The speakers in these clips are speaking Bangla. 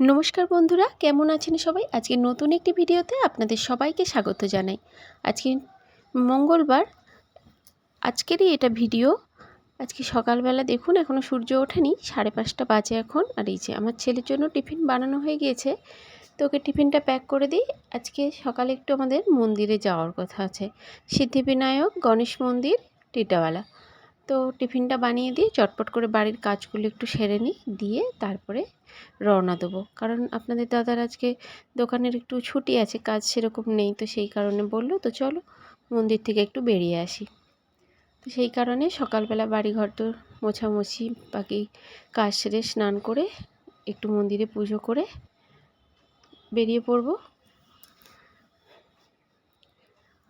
নমস্কার বন্ধুরা, কেমন আছেন সবাই? আজকে নতুন একটি ভিডিওতে আপনাদের সবাইকে স্বাগত জানাই। আজকে মঙ্গলবার, আজকেরই এটা ভিডিও। আজকে সকালবেলা দেখুন এখনও সূর্য ওঠেনি, সাড়ে পাঁচটা বাজে এখন। আর এই যে আমার ছেলের জন্য টিফিন বানানো হয়ে গিয়েছে, তো ওকে টিফিনটা প্যাক করে দিই। আজকে সকালে একটু আমাদের মন্দিরে যাওয়ার কথা আছে। সিদ্ধিবিনায়ক, গণেশ মন্দির, টিটাওয়ালা। তো টিফিনটা বানিয়ে দিয়ে চটপট করে বাড়ির কাজগুলো একটু সেরে নিই, দিয়ে তারপরে রওনা দেবো। কারণ আপনাদের দাদার আজকে দোকানের একটু ছুটি আছে, কাজ সেরকম নেই, তো সেই কারণে বলল, তো চলো মন্দির থেকে একটু বেরিয়ে আসি। তো সেই কারণে সকালবেলা বাড়িঘর তো মোছামুছি, বাকি কাজ সেরে স্নান করে একটু মন্দিরে পুজো করে বেরিয়ে পড়ব।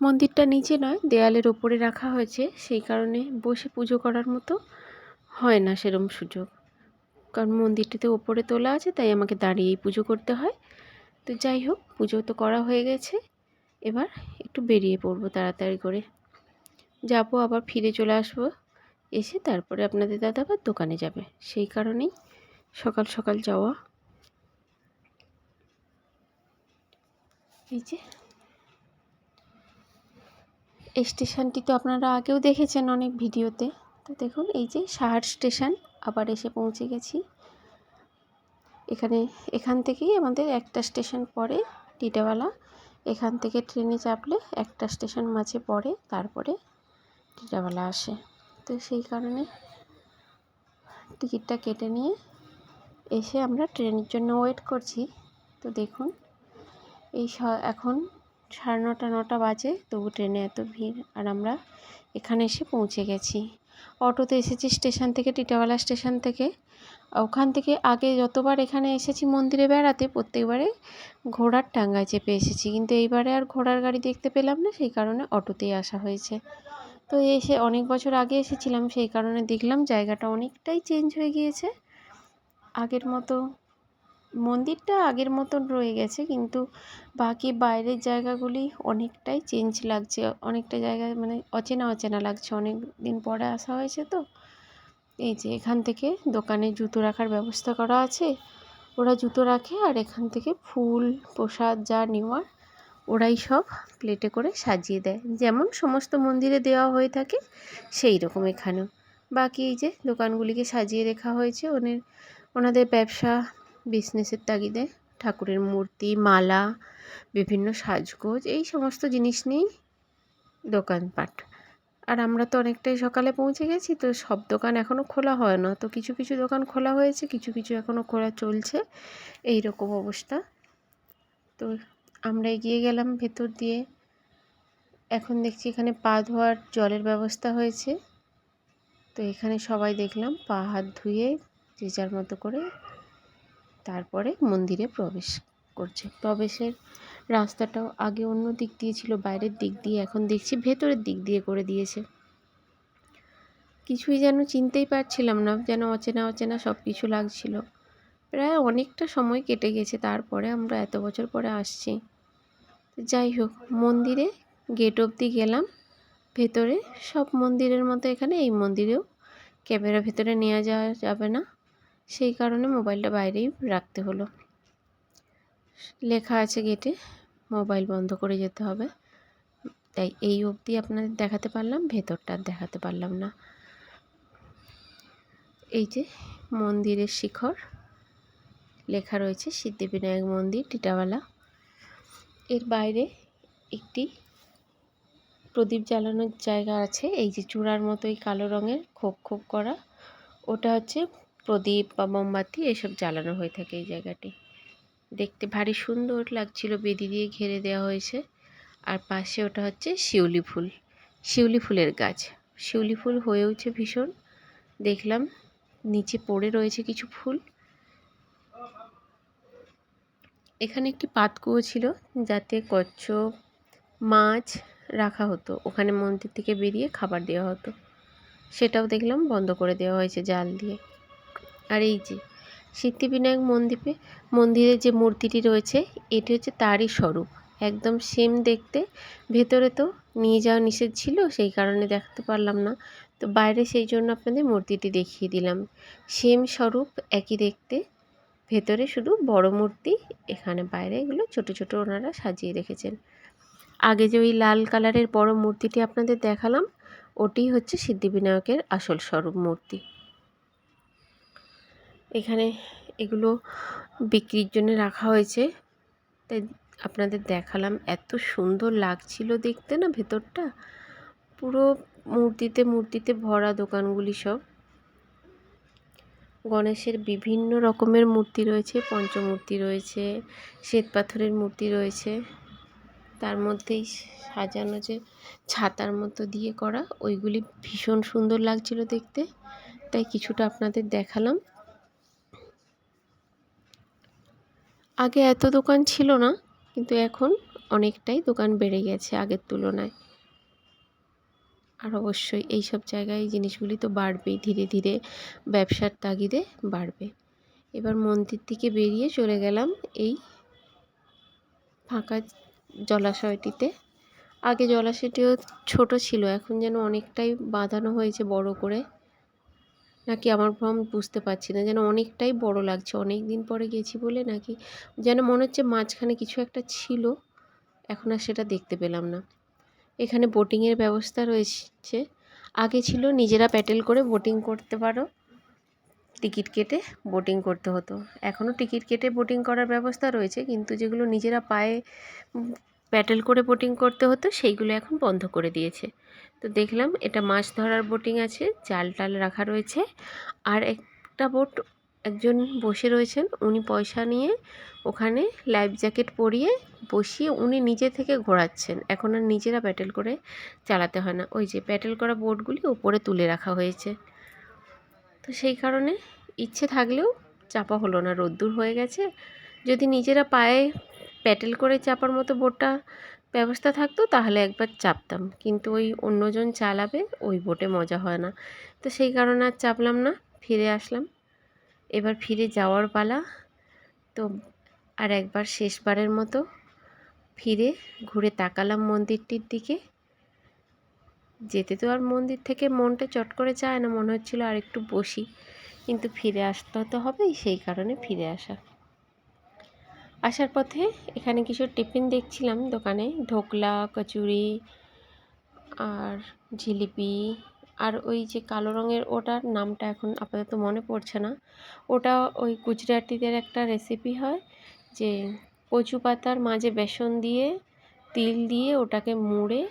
মন্দিরটা নিচে নয়, দেয়ালের ওপরে রাখা হয়েছে। সেই কারণে বসে পুজো করার মতো হয় না সেরম সুযোগ। কারণ মন্দিরটিতে ওপরে তোলা আছে, তাই আমাকে দাঁড়িয়েই পুজো করতে হয়। তো যাই হোক, পুজো তো করা হয়ে গেছে। এবার একটু বেরিয়ে পড়ব তাড়াতাড়ি করে। যাব, আবার ফিরে চলে আসব। এসে তারপরে আপনাদের দাদা আবার দোকানে যাবে। সেই কারণেই সকাল সকাল যাওয়া। এই যে স্টেশনটি তো আপনারা আগেও দেখেছেন অনেক ভিডিওতে। তো দেখুন, এই যে সাহার স্টেশন, আবার এসে পৌঁছে গেছি। এখানে, এখান থেকেই আমাদের একটা স্টেশন পড়ে টিটাওয়ালা। এখান থেকে ট্রেনে চাপলে একটা স্টেশন মাঝে পড়ে, তারপরে টিটাওয়ালা আসে। তো সেই কারণে টিকিটটা কেটে নিয়ে এসে আমরা ট্রেনের জন্য ওয়েট করছি। তো দেখুন, এই এখন সাড়ে নটা নটা বাজে, তবু ট্রেনে এত ভিড় আর আমরা এখানে এসে পৌঁছে গেছি। অটোতে এসেছি স্টেশন থেকে, টিটাওয়ালা স্টেশন থেকে। ওখান থেকে আগে যতবার এখানে এসেছি মন্দিরে বেড়াতে, প্রত্যেকবারে ঘোড়ার টাঙ্গায় চেপে এসেছি। কিন্তু এইবারে আর ঘোড়ার গাড়ি দেখতে পেলাম না, সেই কারণে অটোতেই আসা হয়েছে। তো এসে অনেক বছর আগে এসেছিলাম, সেই কারণে দেখলাম জায়গাটা অনেকটাই চেঞ্জ হয়ে গিয়েছে। আগের মতো মন্দিরটা আগের মতন রয়ে গেছে, কিন্তু বাকি বাইরের জায়গাগুলি অনেকটাই চেঞ্জ লাগছে। অনেকটা জায়গায় মানে অচেনা অচেনা লাগছে। অনেক দিন পরে আসা হয়েছে তো। এই যে এখান থেকে দোকানে জুতো রাখার ব্যবস্থা করা আছে। ওরা জুতো রাখে আর এখান থেকে ফুল, প্রসাদ যা নেওয়ার ওরাই সব প্লেটে করে সাজিয়ে দেয়। যেমন সমস্ত মন্দিরে দেওয়া হয়ে থাকে, সেই রকম এখানেও। বাকি এই যে দোকানগুলিকে সাজিয়ে রেখা হয়েছে। ওনের, ওনাদের ব্যবসা বিজনেসের তাগিদে, ঠাকুরের মূর্তি, মালা, বিভিন্ন সাজগোজ, এই সমস্ত জিনিস নিয়েই দোকানপাট। আর আমরা তো অনেকটাই সকালে পৌঁছে গেছি, তো সব দোকান এখনও খোলা হয় না। তো কিছু কিছু দোকান খোলা হয়েছে, কিছু কিছু এখনও খোলা চলছে। এই রকম অবস্থা। তো আমরা এগিয়ে গেলাম ভেতর দিয়ে। এখন দেখছি এখানে পা ধোয়ার জলের ব্যবস্থা হয়েছে। তো এখানে সবাই দেখলাম, পা হাত ধুয়ে যে যার মতো করে তারপরে মন্দিরে প্রবেশ করছে। প্রবেশের রাস্তাটাও আগে অন্য দিক দিয়ে ছিল, বাইরের দিক দিয়ে এখন দেখছি ভেতরের দিক দিয়ে করে দিয়েছে। কিছুই যেন চিনতেই পারছিলাম না, যেন অচেনা অচেনা সব কিছু লাগছিল। প্রায় অনেকটা সময় কেটে গেছে, তারপরে আমরা এত বছর পরে আসছি। যাই হোক, মন্দিরে গেট অবধি গেলাম। ভেতরে সব মন্দিরের মতো এখানে এই মন্দিরেও ক্যামেরা ভেতরে নেওয়া যাওয়া যাবে না। সেই কারণে মোবাইলটা বাইরেই রাখতে হলো। লেখা আছে গেটে, মোবাইল বন্ধ করে যেতে হবে। তাই এই অবধি আপনাদের দেখাতে পারলাম, ভেতরটা দেখাতে পারলাম না। এই যে মন্দিরের শিখর, লেখা রয়েছে সিদ্ধিবিনায়ক মন্দির, টিটাওয়ালা। এর বাইরে একটি প্রদীপ জ্বালানোর জায়গা আছে, এই যে চূড়ার মতোই কালো রঙের, খোপ খোপ করা। ওটা হচ্ছে প্রদীপ বা মোমবাতি এসব জ্বালানো হয়ে থাকে এই জায়গাটি। দেখতে ভারী সুন্দর লাগছিল, বেদি দিয়ে ঘিরে দেওয়া হয়েছে। আর পাশে ওটা হচ্ছে শিউলি ফুল। শিউলি ফুলের গাছ। শিউলি ফুল হয়েওছে ভীষণ। দেখলাম নিচে পড়ে রয়েছে কিছু ফুল। এখানে একটি পাতকুয়ো ছিল যাতে কচ্ছপ, মাছ রাখা হতো। ওখানে মন্দির থেকে বেরিয়ে খাবার দেওয়া হতো। সেটাও দেখলাম বন্ধ করে দেওয়া হয়েছে জাল দিয়ে। আর এই যে সিদ্ধিবিনায়ক মন্দিরে মন্দিরের যে মূর্তিটি রয়েছে, এটি হচ্ছে তারই স্বরূপ। একদম সেম দেখতে। ভেতরে তো নিয়ে যাওয়া নিষেধ ছিল, সেই কারণে দেখাতে পারলাম না। তো বাইরে সেই জন্য আপনাদের মূর্তিটি দেখিয়ে দিলাম। সেম স্বরূপ, একই দেখতে। ভেতরে শুধু বড় মূর্তি, এখানে বাইরে এগুলো ছোট ছোট ওনারা সাজিয়ে রেখেছেন। আগে যে ওই লাল কালারের বড় মূর্তিটি আপনাদের দেখালাম, ওটি হচ্ছে সিদ্ধিবিনায়কের আসল স্বরূপ মূর্তি। এখানে এগুলো বিক্রির জন্য রাখা হয়েছে। তাই আপনাদের দেখালাম, এত সুন্দর লাগছিল দেখতে না ভেতরটা? পুরো মূর্তিতে মূর্তিতে ভরা দোকানগুলি সব। গণেশের বিভিন্ন রকমের মূর্তি রয়েছে, পঞ্চমূর্তি রয়েছে, শ্বেত পাথরের মূর্তি রয়েছে। তার মধ্যেই সাজানো যে ছাতার মতো দিয়ে করা, ওইগুলি ভীষণ সুন্দর লাগছিল দেখতে। তাই কিছুটা আপনাদের দেখালাম। আগে এত দোকান ছিল না, কিন্তু এখন অনেকটাই দোকান বেড়ে গেছে আগের তুলনায়। আর অবশ্যই এই সব জায়গায় এই জিনিসগুলি তো বাড়বেই, ধীরে ধীরে ব্যবসার তাগিদে বাড়বে। এবার মন্দির থেকে বেরিয়ে চলে গেলাম এই ফাঁকা জলাশয়টিতে। আগে জলাশয়টিও ছোট ছিল, এখন যেন অনেকটাই বাঁধানো হয়েছে বড় করে। নাকি আমার ভ্রম বুঝতে পারছি না, যেন অনেকটাই বড় লাগছে। অনেক দিন পরে গেছি বলে নাকি যেন মনে হচ্ছে মাঝখানে কিছু একটা ছিল, এখন আর সেটা দেখতে পেলাম না। এখানে বোটিংয়ের ব্যবস্থা রয়েছে। আগে ছিল নিজেরা প্যাটেল করে বোটিং করতে পারো। টিকিট কেটে বোটিং করতে হতো। এখনও টিকিট কেটে বোটিং করার ব্যবস্থা রয়েছে, কিন্তু যেগুলো নিজেরা পায়ে প্যাটেল করে বোটিং করতে হতো, সেইগুলো এখন বন্ধ করে দিয়েছে। তো দেখলাম এটা মাছ ধরার বোটিং আছে, জাল টাল রাখা রয়েছে। আর একটা বোট একজন বসে রয়েছেন, উনি পয়সা নিয়ে ওখানে লাইফ জ্যাকেট পরিয়ে বসিয়ে উনি নিজে থেকে ঘোরাচ্ছেন। এখন আর নিজেরা প্যাটেল করে চালাতে হয় না। ওই যে প্যাটেল করা বোটগুলি ওপরে তুলে রাখা হয়েছে। তো সেই কারণে ইচ্ছে থাকলেও চাপা হলো না, রোদ্দুর হয়ে গেছে। যদি নিজেরা পায়ে প্যাটেল করে চাপার মতো বোটটা ব্যবস্থা থাকতো, তাহলে একবার চাপতাম। কিন্তু ওই অন্যজন চালাবে, ওই বোটে মজা হয় না। তো সেই কারণে আর চাপলাম না, ফিরে আসলাম। এবার ফিরে যাওয়ার পালা। তো আর একবার শেষবারের মতো ফিরে ঘুরে তাকালাম মন্দিরটির দিকে। যেতে তো আর মন্দির থেকে মনটা চট করে চায় না, মনে হচ্ছিল আর একটু বসি। কিন্তু ফিরে আসতে তো হবেই, সেই কারণে ফিরে আসা। আসার পথে এখানে কিছু টিফিন দেখছিলাম দোকানে। ঢোকলা, কচুরি আর জিলিপি আর ওই যে কালো রঙের ওটার নামটা এখন আপাতত মনে পড়ছে না। ওটা ওই গুজরাটিদের একটা রেসিপি হয় যে কচু পাতার মাঝে বেসন দিয়ে, তিল দিয়ে ওটাকে মুড়ে,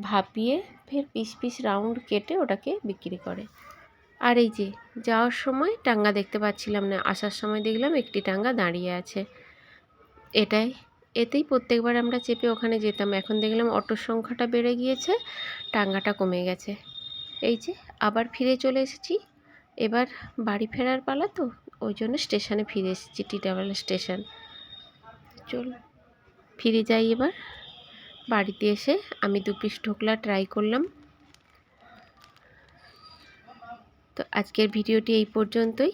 ভাপিয়ে ফের পিস পিস রাউন্ড কেটে ওটাকে বিক্রি করে। আর এই যে যাওয়ার সময় টাঙ্গা দেখতে পাচ্ছিলাম না, আসার সময় দেখলাম একটি টাঙ্গা দাঁড়িয়ে আছে। এটাই। এতেই প্রত্যেকবার আমরা চেপে ওখানে যেতাম। এখন দেখলাম অটোর সংখ্যাটা বেড়ে গিয়েছে, টাঙ্গাটা কমে গেছে। এই যে, আবার ফিরে চলে এসেছি। এবার বাড়ি ফেরার পালা তো, ওই জন্য স্টেশনে ফিরে এসেছি টিটাওয়ালা স্টেশন। চল, ফিরে যাই এবার। বাড়িতে এসে আমি দু পিস ঢোকলা ট্রাই করলাম। তো আজকের ভিডিওটি এই পর্যন্তই।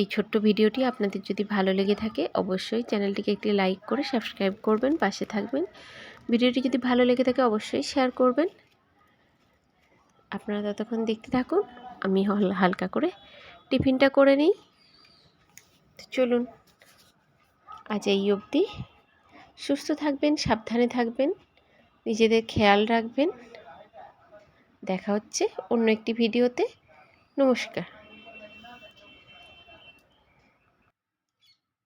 এই ছোট্ট ভিডিওটি আপনাদের যদি ভালো লেগে থাকে, অবশ্যই চ্যানেলটিকে একটি লাইক করে সাবস্ক্রাইব করবেন, পাশে থাকবেন। ভিডিওটি যদি ভালো লেগে থাকে, অবশ্যই শেয়ার করবেন। আপনারা ততক্ষণ দেখতে থাকুন, আমি হালকা করে টিফিনটা করে নিই। চলুন, আজ এই অবধি। সুস্থ থাকবেন, সাবধানে থাকবেন, নিজেদের খেয়াল রাখবেন। দেখা হচ্ছে অন্য একটি ভিডিওতে। নমস্কার।